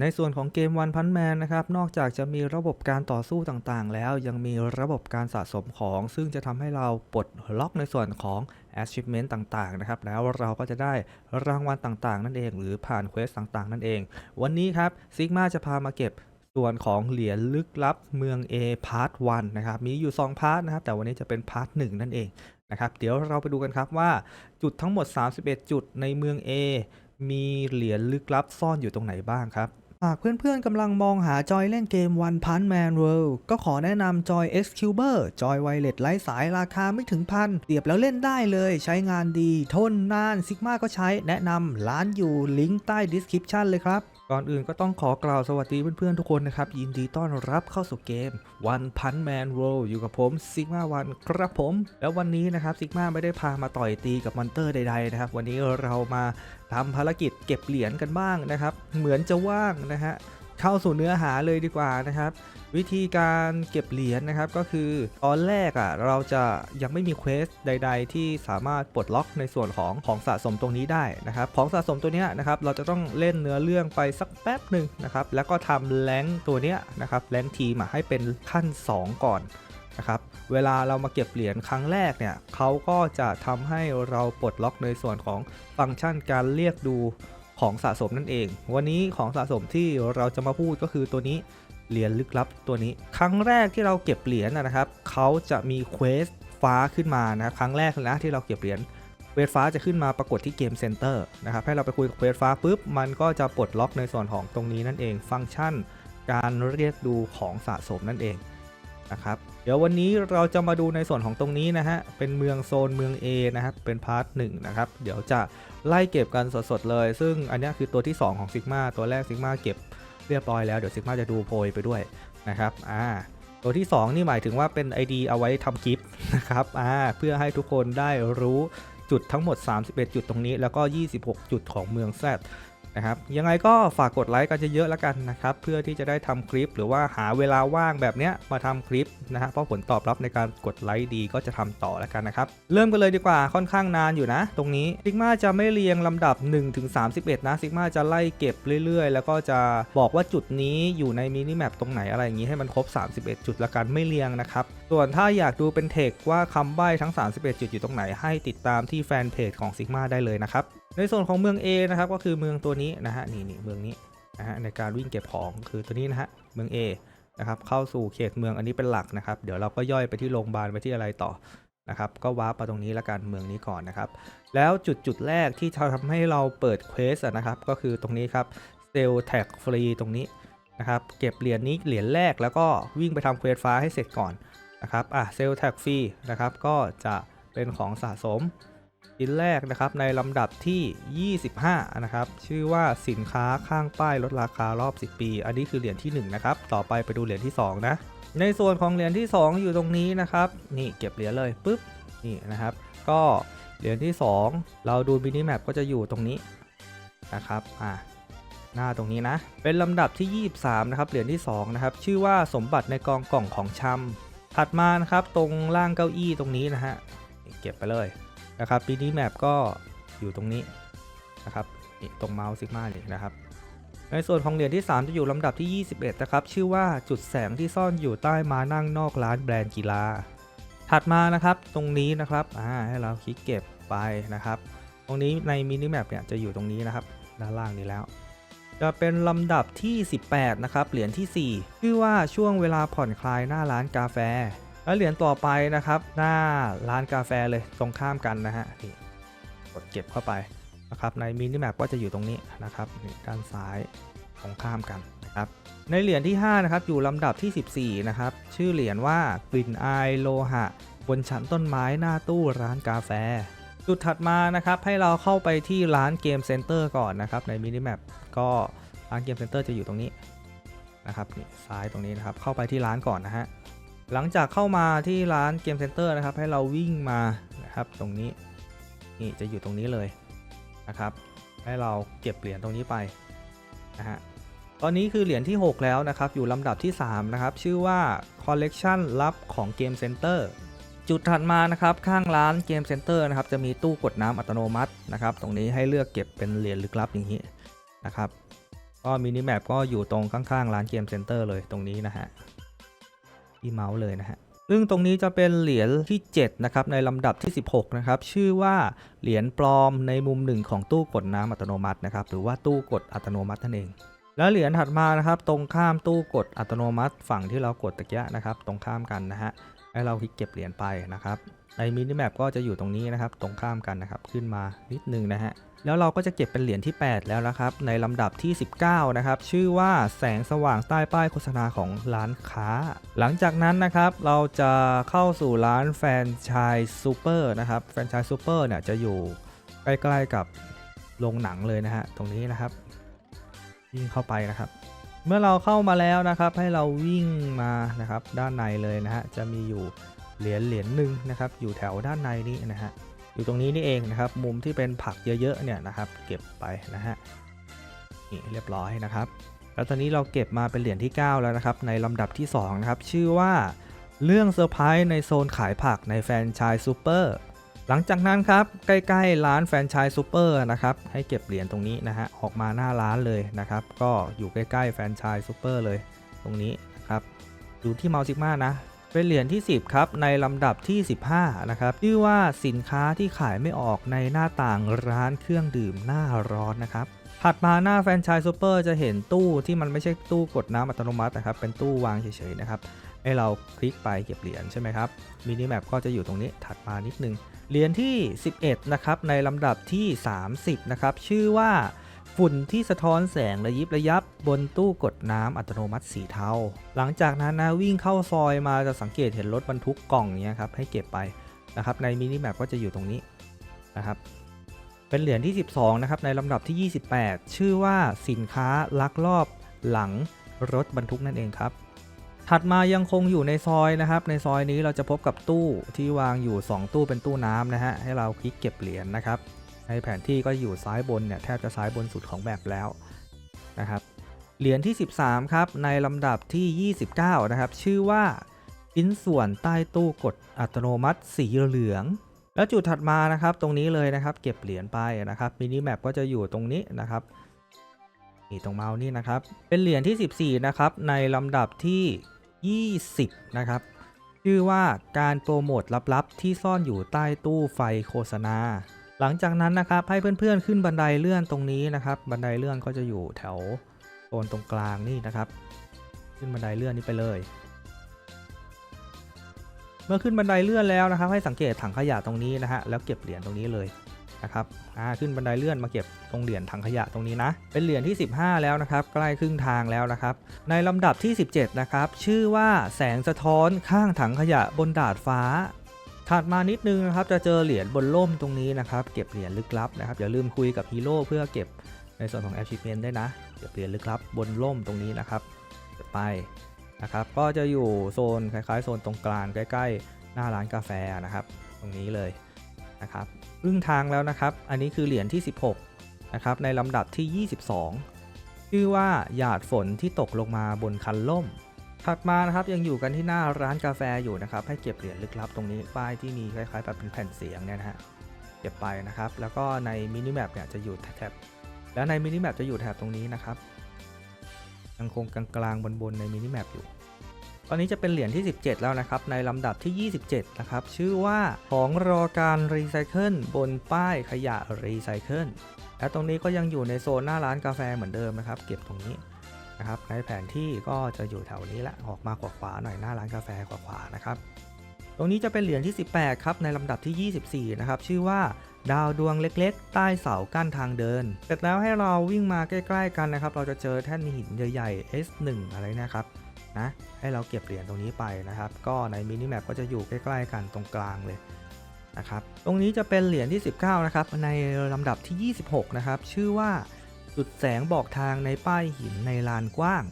ในส่วนของเกมวันพันแมนนะครับ นอกจากจะมีระบบการต่อสู้ต่างๆ แล้วยังมีระบบการสะสมของ ซึ่งจะทำให้เราปลดล็อกในส่วนของ achievement ต่างๆ นะครับ แล้วเราก็จะได้รางวัลต่างๆ นั่นเอง หรือผ่านเควสต่างๆ นั่นเอง วันนี้ครับซิกมาจะพามาเก็บส่วนของเหรียญลึกลับเมือง A พาร์ท1นะครับ มีอยู่ 2 พาร์ทนะครับ แต่วันนี้จะเป็นพาร์ท1นั่นเองนะครับ เดี๋ยวเราไปดูกันครับว่าจุดทั้งหมด 31 จุดในเมือง A มีเหรียญลึกลับซ่อนอยู่ตรงไหนบ้างครับ หากเพื่อนๆกำลังมองหาจอยเล่นเกม One Punch Man World ก็ขอแนะนำจอย X Cuber จอยไวเลสไร้สายราคาไม่ถึงพันเสียบแล้วเล่นได้เลยใช้งานดี ทนนานซิกมาก็ใช้แนะนำร้านอยู่ลิงก์ใต้ description เลยครับ ก่อนอื่นก็ต้องขอกล่าวสวัสดีเพื่อนๆทุกคนนะครับ ยินดีต้อนรับเข้าสู่เกม One Punch Man World อยู่กับผมซิกมาวันครับผม แล้ววันนี้นะครับซิกมาไม่ได้พามาต่อยตีกับมอนเตอร์ใดๆนะครับ วันนี้เรามาทำภารกิจเก็บเหรียญกันบ้างนะครับ เหมือนจะว่างนะฮะ เข้าสู่เนื้อหาเลยดีกว่านะครับ วิธีการเก็บเหรียญนะครับก็คือตอนแรกอะเราจะยังไม่มีเควสใด ๆ ที่สามารถปลดล็อกในส่วนของของสะสมตรงนี้ได้นะครับของสะสมตัวเนี้ยนะครับเราจะต้องเล่นเนื้อเรื่องไปสักแป๊บหนึ่งนะครับแล้วก็ทำแรงค์ตัวเนี้ยนะครับแรงค์ทีมอะให้เป็นขั้น 2 ก่อนนะครับเวลาเรามาเก็บเหรียญครั้งแรกเนี่ยเขาก็จะทำให้เราปลดล็อกในส่วนของฟังก์ชันการเรียกดู ของสะสมนั่นเอง วันนี้ของสะสมที่เราจะมาพูดก็คือตัวนี้เหรียญลึกลับตัวนี้ ครั้งแรกที่เราเก็บเหรียญนะครับเขาจะมีเควสฟ้าขึ้นมานะครั้งแรกเลยนะที่เราเก็บเหรียญเควสฟ้าจะขึ้นมาปรากฏที่เกมเซ็นเตอร์นะครับให้เราไปคุยกับเควสฟ้าปุ๊บมันก็จะปลดล็อกในส่วนของตรงนี้นั่นเอง ฟังก์ชัน การเรียกดูของสะสมนั่นเอง นะครับเดี๋ยววันนี้เราจะมาดูในส่วนของตรงนี้นะฮะเป็นเมืองโซนเมือง A นะครับเป็นพาร์ทหนึ่งนะครับเดี๋ยวจะไล่เก็บกันสดๆเลย ซึ่งอันนี้คือตัวที่ 2 ของซิกมาตัวแรกซิกมาเก็บเรียบร้อยแล้วเดี๋ยวซิกมาจะดูโพยไปด้วยนะครับอ่าตัวที่ 2 นี่หมายถึงว่าเป็น ID เอาไว้ทำคลิปนะครับอ่าเพื่อให้ทุกคนได้รู้จุดทั้งหมด 31 จุดตรงนี้ แล้วก็ 26 จุดของเมืองแซด นะครับยังไงก็ฝากกดไลค์กันเยอะๆแล้วกันนะครับเพื่อที่จะได้ทำคลิป หรือว่าหาเวลาว่างแบบเนี้ยมาทำคลิปนะฮะเพราะผลตอบรับในการกดไลค์ดีก็จะทำต่อแล้วกันนะครับเริ่มกันเลยดีกว่าค่อนข้างนานอยู่นะ ตรงนี้ซิกมาจะไม่เรียงลำดับ1ถึง31 นะซิกมาจะไล่เก็บเรื่อยๆ แล้วก็จะบอกว่าจุดนี้อยู่ในมินิแมปตรงไหนอะไรอย่างนี้ให้มันครบ 31 จุดละกันไม่เรียงนะครับส่วนถ้าอยากดูเป็นเทคว่าคำใบ้ทั้ง 31 จุดอยู่ตรงไหนให้ติดตามที่แฟนเพจของซิกมาได้เลยนะครับ ในส่วนของเมือง A นะครับก็คือเมืองตัวนี้นะฮะนี่นี่เมืองนี้นะฮะในการวิ่งเก็บของคือตัวนี้นะฮะเมือง A นะครับเข้าสู่เขตเมืองอันนี้เป็นหลักนะครับ เดี๋ยวเราก็ย่อยไปที่โรงพยาบาลไปที่อะไรต่อนะครับก็วาร์ปมาตรงนี้ละกันเมืองนี้ก่อนนะครับ แล้วจุดจุดแรกที่จะทำให้เราเปิดเควสนะครับก็คือตรงนี้ครับเซลแท็กฟรีตรงนี้นะครับเก็บเหรียญนี้เหรียญแรกแล้วก็วิ่งไปทำเควสฟ้าให้เสร็จก่อนนะครับอะเซลแท็กฟรีนะครับก็จะเป็นของสะสม ชิ้นแรกนะครับในลำดับที่ 25 นะครับ ชื่อว่าสินค้าข้างป้ายลดราคารอบ 10 ปี อันนี้คือเหรียญที่ 1 นะครับ ต่อไปไปดูเหรียญที่ 2 นะ ในส่วนของเหรียญที่ 2 อยู่ตรงนี้นะครับ นี่เก็บเหรียญเลยปุ๊บ นี่นะครับ ก็เหรียญที่ 2 เราดูมินิแมปก็จะอยู่ตรงนี้นะครับ อ่าหน้าตรงนี้นะ เป็นลำดับที่ 23 นะครับ เหรียญที่ 2 นะครับ ชื่อว่าสมบัติในกองกล่องของชำถัดมานะครับ ตรงล่างเก้าอี้ตรงนี้นะฮะ เก็บไปเลย นะครับปีนี้แมปก็อยู่ตรงนี้นะครับตรงเมาส์ซิกมาเลยนะครับ ในส่วนของเหรียญที่ 3 จะอยู่ลำดับที่ 21 นะครับ ชื่อว่าจุดแสงที่ซ่อนอยู่ใต้มานั่งนอกร้านแบรนด์กีฬา ถัดมานะครับตรงนี้นะครับอ่าให้เราคลิกเก็บไปนะครับ ตรงนี้ในมินิแมปเนี่ยจะอยู่ตรงนี้นะครับ ด้านล่างนี้แล้ว จะเป็นลำดับที่ 18 นะครับ เหรียญที่ 4 ชื่อว่าช่วงเวลาผ่อนคลายหน้าร้านกาแฟ แล้วเหรียญต่อไปนะครับ หน้าร้านกาแฟเลยตรงข้ามกันนะฮะนี่กดเก็บเข้าไปนะครับในมินิแมปก็จะอยู่ตรงนี้นะครับนี่ด้านซ้ายตรงข้ามกันนะครับในเหรียญที่ 5 นะครับ อยู่ลำดับที่ 14 นะครับ ชื่อเหรียญว่ากลิ่นอายโลหะ บนชั้นต้นไม้หน้าตู้ร้านกาแฟ จุดถัดมานะครับให้เราเข้าไปที่ร้านเกมเซ็นเตอร์ก่อนนะครับในมินิแมปก็ร้านเกมเซ็นเตอร์จะอยู่ตรงนี้นะครับนี่ซ้ายตรงนี้นะครับเข้าไปที่ร้านก่อนนะฮะ หลังจากเข้ามาที่ร้านเกมเซ็นเตอร์นะครับ ให้เราวิ่งมานะครับตรงนี้นี่จะอยู่ตรงนี้เลยนะครับ ให้เราเก็บเหรียญตรงนี้ไปนะฮะตอนนี้คือเหรียญที่ 6 แล้วนะครับ อยู่ลำดับที่ 3 นะครับ ชื่อว่า Collection ลับของเกมเซ็นเตอร์จุดถัดมานะครับ ข้างร้านเกมเซ็นเตอร์นะครับ จะมีตู้กดน้ำอัตโนมัตินะครับ ตรงนี้ให้เลือกเก็บเป็นเหรียญลึกลับอย่างนี้นะครับ ก็มินิแมปก็อยู่ตรงข้างๆร้านเกมเซ็นเตอร์เลยตรงนี้นะฮะ ที่เมาส์เลยนะฮะซึ่งตรงนี้จะเป็นเหรียญที่ 7 นะครับ ในลำดับที่ 16 นะครับ ชื่อว่าเหรียญปลอมในมุมหนึ่งของตู้กดน้ำอัตโนมัตินะครับ หรือว่าตู้กดอัตโนมัตินั่นเอง แล้วเหรียญถัดมานะครับ ตรงข้ามตู้กดอัตโนมัติฝั่งที่เรากดตะเกียะนะครับ ตรงข้ามกันนะฮะให้เราคลิกเก็บเหรียญไปนะครับในมินิแมปก็จะอยู่ตรงนี้นะครับ ตรงข้ามกันนะครับ ขึ้นมานิดนึงนะฮะ แล้วเราก็จะเก็บเป็นเหรียญที่ 8 แล้วนะครับ ในลำดับที่ 19 นะครับ ชื่อว่าแสงสว่างใต้ป้ายโฆษณาของร้านค้า หลังจากนั้นนะครับ เราจะเข้าสู่ร้านแฟรนไชส์ซูเปอร์นะครับ แฟรนไชส์ซูเปอร์เนี่ยจะอยู่ใกล้ๆกับโรงหนังเลยนะฮะ ตรงนี้นะครับ วิ่งเข้าไปนะครับ เมื่อเราเข้ามาแล้วนะครับ ให้เราวิ่งมานะครับ ด้านในเลยนะฮะ จะมีอยู่เหรียญเหรียญหนึ่งนะครับ อยู่แถวด้านในนี้นะฮะ อยู่ตรงนี้นี่เองนะครับ มุมที่เป็นผักเยอะๆเนี่ยนะครับ เก็บไปนะฮะนี่เรียบร้อยนะครับ แล้วตอนนี้เราเก็บมาเป็นเหรียญที่ 9 แล้วนะครับ ในลำดับที่2นะครับชื่อว่าเรื่องเซอร์ไพรส์ในโซนขายผักในแฟนชส์ซูเปอร์หลังจากนั้นครับ ใกล้ๆร้านแฟนชส์ซูเปอร์นะครับให้เก็บเหรียญตรงนี้นะฮะออกมาหน้าร้านเลยนะครับ ก็อยู่ใกล้ๆแฟนชส์ซูเปอร์เลยตรงนี้นะครับดูที่เมาส์ซิมานะ เป็นเหรียญที่ 10 ครับ ในลำดับที่ 15 นะครับชื่อว่าสินค้าที่ขายไม่ออกในหน้าต่างร้านเครื่องดื่มหน้าร้อนนะครับถัดมาหน้าแฟนชส์ซูเปอร์จะเห็นตู้ที่มันไม่ใช่ตู้กดน้ำอัตโนมัตินะครับ เป็นตู้วางเฉยๆนะครับให้เราคลิกไปเก็บเหรียญใช่ไหมครับมินิแมปก็จะอยู่ตรงนี้ถัดมานิดนึงเหรียญที่ 11 นะครับ ในลำดับที่ 30 นะครับ ชื่อว่า ฝุ่นที่สะท้อนแสงระยิบระยับบนตู้กดน้ำอัตโนมัติสีเทา หลังจากนั้นนะวิ่งเข้าซอยมาจะสังเกตเห็นรถบรรทุกกล่องเนี้ยครับให้เก็บไปนะครับในมินิแมปก็จะอยู่ตรงนี้นะครับเป็นเหรียญที่ 12 นะครับในลำดับที่ 28 ชื่อว่าสินค้าลักลอบหลังรถบรรทุกนั่นเองครับ ถัดมายังคงอยู่ในซอยนะครับ ในซอยนี้เราจะพบกับตู้ที่วางอยู่ 2 ตู้เป็นตู้น้ำนะฮะให้เราคลิกเก็บเหรียญนะครับ ในแผนที่ก็อยู่ซ้ายบนเนี่ยแทบจะซ้ายบนสุดของแบบแล้วนะครับเหรียญที่ 13 ครับ ในลำดับที่ 29 นะครับ ชื่อว่าชิ้นส่วนใต้ตู้กดอัตโนมัติสีเหลือง แล้วจุดถัดมานะครับ ตรงนี้เลยนะครับ เก็บเหรียญไปนะครับมินิแมปก็จะอยู่ตรงนี้นะครับนี่ตรงเมาส์นี่นะครับ เป็นเหรียญที่ 14 นะครับ ในลำดับที่ 20 นะครับ ชื่อว่าการโปรโมทลับๆที่ซ่อนอยู่ใต้ตู้ไฟโฆษณา หลังจากนั้นนะครับให้เพื่อนๆขึ้นบันไดเลื่อนตรงนี้นะครับ บันไดเลื่อนก็จะอยู่แถวโซนตรงกลางนี่นะครับ ขึ้นบันไดเลื่อนนี้ไปเลย เมื่อขึ้นบันไดเลื่อนแล้วนะครับ ให้สังเกตถังขยะตรงนี้นะฮะแล้วเก็บเหรียญตรงนี้เลยนะครับอ่าขึ้นบันไดเลื่อนมาเก็บตรงเหรียญถังขยะตรงนี้นะ เป็นเหรียญที่ 15 แล้วนะครับ ใกล้ครึ่งทางแล้วนะครับ ในลำดับที่ 17 นะครับ ชื่อว่าแสงสะท้อนข้างถังขยะบนดาดฟ้า ถัดมานิดนึงนะครับจะเจอเหรียญบนล่มตรงนี้นะครับ เก็บเหรียญลึกลับนะครับอย่าลืมคุยกับฮีโร่เพื่อเก็บในส่วนของ achievement ได้นะเก็บเหรียญลึกลับบนล่มตรงนี้นะครับไปนะครับ ก็จะอยู่โซนคล้ายๆโซนตรงกลางใกล้ๆ หน้าร้านกาแฟนะครับ ตรงนี้เลยนะครับครึ่งทางแล้วนะครับ อันนี้คือเหรียญที่ 16นะครับในลำดับที่ 22 ชื่อว่าหยาดฝนที่ตกลงมาบนคันล่ม ถัดมานะครับยังอยู่กันที่หน้าร้านกาแฟอยู่นะครับ ให้เก็บเหรียญลึกลับตรงนี้ป้ายที่มีคล้ายๆแบบเป็นแผ่นเสียงเนี่ยนะฮะเก็บไปนะครับ แล้วก็ในมินิแมปเนี่ยจะอยู่แถบแล้วในมินิแมปจะอยู่แถบตรงนี้นะครับยังคงกลางๆบนๆในมินิแมปอยู่ ตอนนี้จะเป็นเหรียญที่ 17 แล้วนะครับ ในลำดับที่ 27 นะครับ ชื่อว่าของรอการรีไซเคิลบนป้ายขยะรีไซเคิลและตรงนี้ก็ยังอยู่ในโซนหน้าร้านกาแฟเหมือนเดิมนะครับ เก็บตรงนี้ นะครับในแผนที่ก็จะอยู่แถวนี้ละออกมาขวาขวาๆหน่อยหน้าร้านกาแฟขวาขวาๆนะครับตรงนี้จะเป็นเหรียญที่ 18 ครับ ในลำดับที่ 24 นะครับ ชื่อว่าดาวดวงเล็กๆ ใต้เสากั้นทางเดิน เสร็จแล้วให้เราวิ่งมาใกล้ๆกันนะครับ เราจะเจอแท่นหินใหญ่ๆ S1 อะไรนะครับนะให้เราเก็บเหรียญตรงนี้ไปนะครับ ก็ในมินิแมปก็จะอยู่ใกล้ๆกันตรงกลางเลยนะครับ ตรงนี้จะเป็นเหรียญที่ 19 นะครับ ในลำดับที่ 26 นะครับ ชื่อว่า จุดแสงบอกทางในป้ายหินในลานกว้าง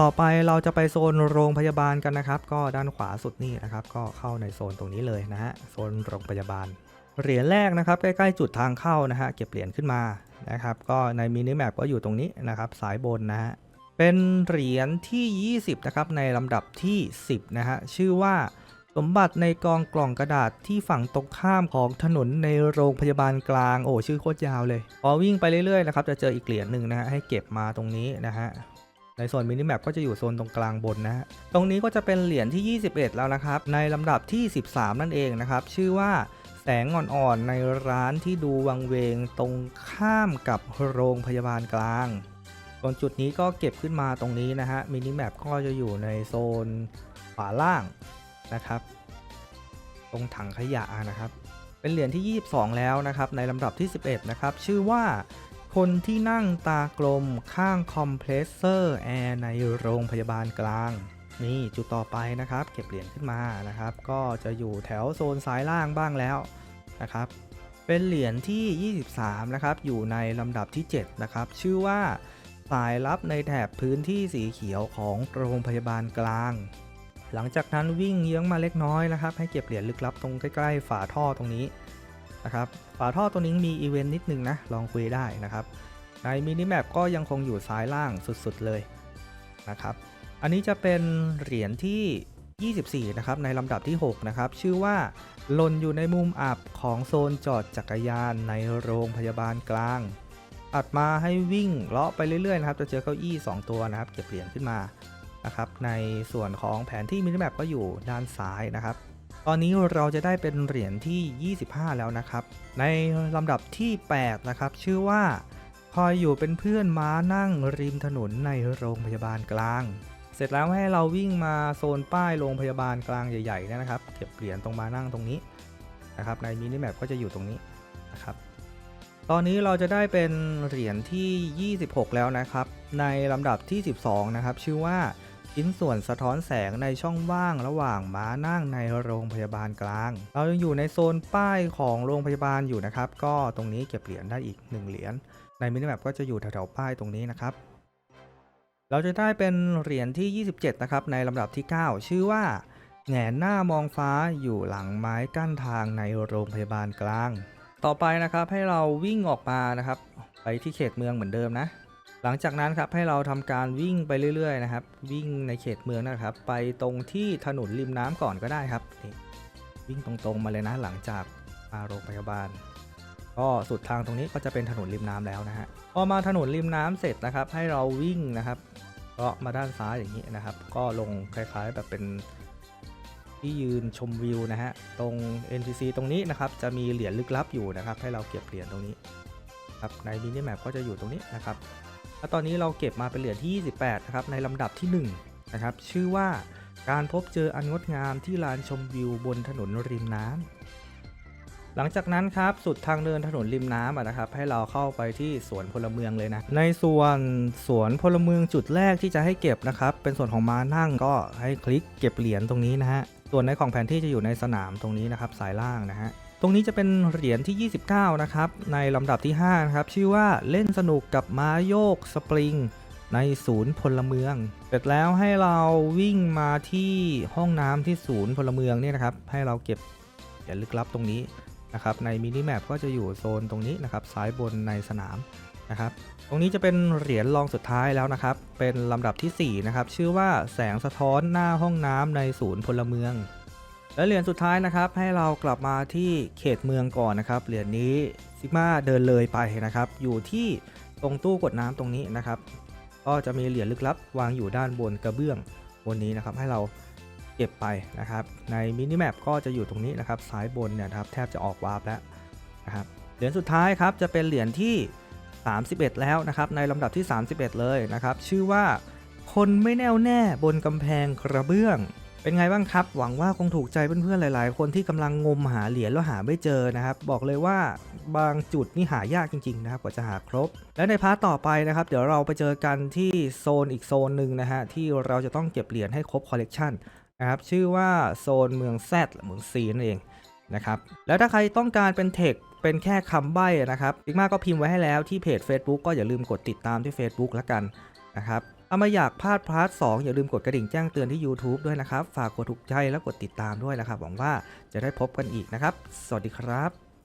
ต่อไปเราจะไปโซนโรงพยาบาลกันนะครับ ก็ด้านขวาสุดนี่นะครับ ก็เข้าในโซนตรงนี้เลยนะฮะโซนโรงพยาบาลเหรียญแรกนะครับใกล้ๆจุดทางเข้านะฮะเก็บเหรียญขึ้นมานะครับ ก็ในมินิแมปก็อยู่ตรงนี้นะครับสายบนนะฮะเป็นเหรียญที่ 20 นะครับ ในลำดับที่ 10 นะฮะ ชื่อว่า สมบัติในกองกล่องกระดาษที่ฝั่งตรงข้ามของถนนในโรงพยาบาลกลาง โอ้ชื่อโคตรยาวเลย พอวิ่งไปเรื่อยๆนะครับจะเจออีกเหรียญหนึ่งนะฮะให้เก็บมาตรงนี้นะฮะในส่วนมินิแมปก็จะอยู่โซนตรงกลางบนนะฮะตรงนี้ก็จะเป็นเหรียญที่ 21 แล้วนะครับ ในลำดับที่ 13 นั่นเองนะครับ ชื่อว่าแสงอ่อนๆในร้านที่ดูวังเวงตรงข้ามกับโรงพยาบาลกลางส่วนจุดนี้ก็เก็บขึ้นมาตรงนี้นะฮะมินิแมปก็จะอยู่ในโซนขวาล่าง นะครับ ตรงถังขยะนะครับ เป็นเหรียญที่ 22 แล้วนะครับ ในลำดับที่ 11 นะครับ ชื่อว่าคนที่นั่งตากลมข้างคอมเพรสเซอร์แอร์ในโรงพยาบาลกลาง นี่จุดต่อไปนะครับ เก็บเหรียญขึ้นมานะครับ ก็จะอยู่แถวโซนซ้ายล่างบ้างแล้วนะครับ เป็นเหรียญที่ 23 นะครับ อยู่ในลำดับที่ 7 นะครับ ชื่อว่าสายลับในแถบพื้นที่สีเขียวของโรงพยาบาลกลาง หลังจากนั้นวิ่งเยื้องมาเล็กน้อยนะครับ ให้เก็บเหรียญลึกลับตรงใกล้ๆฝาท่อตรงนี้นะครับ ฝาท่อตัวนี้มีอีเวนต์นิดนึงนะ ลองคุยได้นะครับ ในมินิแมปก็ยังคงอยู่ซ้ายล่างสุดๆเลยนะครับ อันนี้จะเป็นเหรียญที่ 24 นะครับ ในลำดับที่ 6 นะครับ ชื่อว่าหล่นอยู่ในมุมอับของโซนจอดจักรยานในโรงพยาบาลกลางตัดมาให้วิ่งเลาะไปเรื่อยๆนะครับ จะเจอเก้าอี้ 2 ตัวนะครับ เก็บเหรียญขึ้นมา นะครับในส่วนของแผนที่มินิแมปก็อยู่ด้านซ้ายนะครับ ตอนนี้เราจะได้เป็นเหรียญที่ 25 แล้วนะครับ ในลำดับที่ 8 นะครับ ชื่อว่าคอยอยู่เป็นเพื่อนม้านั่งริมถนนในโรงพยาบาลกลาง เสร็จแล้วให้เราวิ่งมาโซนป้ายโรงพยาบาลกลางใหญ่ๆนยนะครับ เก็บเหรียญตรงมานั่งตรงนี้นะครับ ในมินิแมปก็จะอยู่ตรงนี้นะครับตอนนี้เราจะได้เป็นเหรียญที่ 26 แล้วนะครับ ในลำดับที่ 12 นะครับ ชื่อว่า ชิ้นส่วนสะท้อนแสงในช่องว่างระหว่างม้านั่งในโรงพยาบาลกลาง เรายังอยู่ในโซนป้ายของโรงพยาบาลอยู่นะครับ ก็ตรงนี้เก็บเหรียญได้อีก 1 เหรียญ ในมินิแมปก็จะอยู่แถวๆป้ายตรงนี้นะครับ เราจะได้เป็นเหรียญที่ 27 นะครับ ในลำดับที่ 9 ชื่อว่าแหงนหน้ามองฟ้าอยู่หลังไม้กั้นทางในโรงพยาบาลกลาง ต่อไปนะครับให้เราวิ่งออกมานะครับ ไปที่เขตเมืองเหมือนเดิมนะ หลังจากนั้นครับให้เราทำการวิ่งไปเรื่อยๆนะครับ วิ่งในเขตเมืองนะครับ ไปตรงที่ถนนริมน้ำก่อนก็ได้ครับวิ่งตรงๆมาเลยนะหลังจากมาโรงพยาบาล ก็สุดทางตรงนี้ก็จะเป็นถนนริมน้ำแล้วนะฮะพอมาถนนริมน้ำเสร็จนะครับ ให้เราวิ่งนะครับก็มาด้านซ้ายอย่างนี้นะครับ ก็ลงคล้ายๆแบบเป็นที่ยืนชมวิวนะฮะตรง NPC ตรงนี้นะครับจะมีเหรียญลึกลับอยู่นะครับ ให้เราเก็บเหรียญตรงนี้ครับในมินิแมปก็จะอยู่ตรงนี้นะครับ แล้วตอนนี้เราเก็บมาเป็นเหรียญที่ 28นะครับในลำดับที่ 1 นะครับ ชื่อว่าการพบเจออันงดงามที่ลานชมวิวบนถนนริมน้ำหลังจากนั้นครับสุดทางเดินถนนริมน้ำนะครับ ให้เราเข้าไปที่สวนพลเมืองเลยนะ ในส่วนสวนพลเมืองจุดแรกที่จะให้เก็บนะครับ เป็นส่วนของม้านั่งก็ให้คลิกเก็บเหรียญตรงนี้นะฮะส่วนในของแผนที่จะอยู่ในสนามตรงนี้นะครับสายล่างนะฮะ รงนี้จะเป็นเหรียญที่ 29 นะครับ ในลำดับที่5นะครับ ชื่อว่าเล่นสนุกกับม้าโยกสปริง ในศูนย์พลเมือง เสร็จแล้วให้เราวิ่งมาที่ห้องน้ำที่ศูนย์พลเมืองเนี่ยนะครับ ให้เราเก็บเหรียญลึกลับตรงนี้นะครับ ในมินิแมปก็จะอยู่โซนตรงนี้นะครับ ซ้ายบนในสนามนะครับ ตรงนี้จะเป็นเหรียญรองสุดท้ายแล้วนะครับ เป็นลำดับทีสี่4นะครับ ชื่อว่าแสงสะท้อนหน้าห้องน้ำในศูนย์พลเมือง และเหรียญสุดท้ายนะครับ ให้เรากลับมาที่เขตเมืองก่อนนะครับ เหรียญนี้ซิกมาเดินเลยไปนะครับ อยู่ที่ตรงตู้กดน้ำตรงนี้นะครับ ก็จะมีเหรียญลึกลับวางอยู่ด้านบนกระเบื้องบนนี้นะครับ ให้เราเก็บไปนะครับ ในมินิแมปก็จะอยู่ตรงนี้นะครับซ้ายบนเนี่ยครับแทบจะออกวาร์ปแล้วนะครับเหรียญสุดท้ายครับจะเป็นเหรียญที่ 31 แล้วนะครับ ในลำดับที่ 31 เลยนะครับ ชื่อว่าคนไม่แน่วแน่บนกำแพงกระเบื้อง เป็นไงบ้างครับ หวังว่าคงถูกใจเพื่อนๆหลาย ๆ คนที่กำลังงมหาเหรียญแล้วหาไม่เจอนะครับ บอกเลยว่าบางจุดนี่หายากจริง ๆ นะครับกว่าจะหาครบ และในพาร์ทต่อไปนะครับ เดี๋ยวเราไปเจอกันที่โซนอีกโซนหนึ่งนะฮะที่เราจะต้องเก็บเหรียญให้ครบคอลเลกชันนะครับชื่อว่าโซนเมืองแซดหรือเมืองซีนั่นเองนะครับแล้วถ้าใครต้องการเป็นเทคเป็นแค่คำใบ้นะครับซิกมาก็พิมพ์ไว้ให้แล้วที่เพจ Facebook ก็อย่าลืมกดติดตามที่ Facebook แล้วกันนะครับ เอามาอยากพลาดพาร์ท2อย่าลืมกดกระดิ่งแจ้งเตือนที่ YouTube ด้วยนะครับ ฝากกดถูกใจและกดติดตามด้วยนะครับ หวังว่าจะได้พบกันอีกนะครับ สวัสดีครับ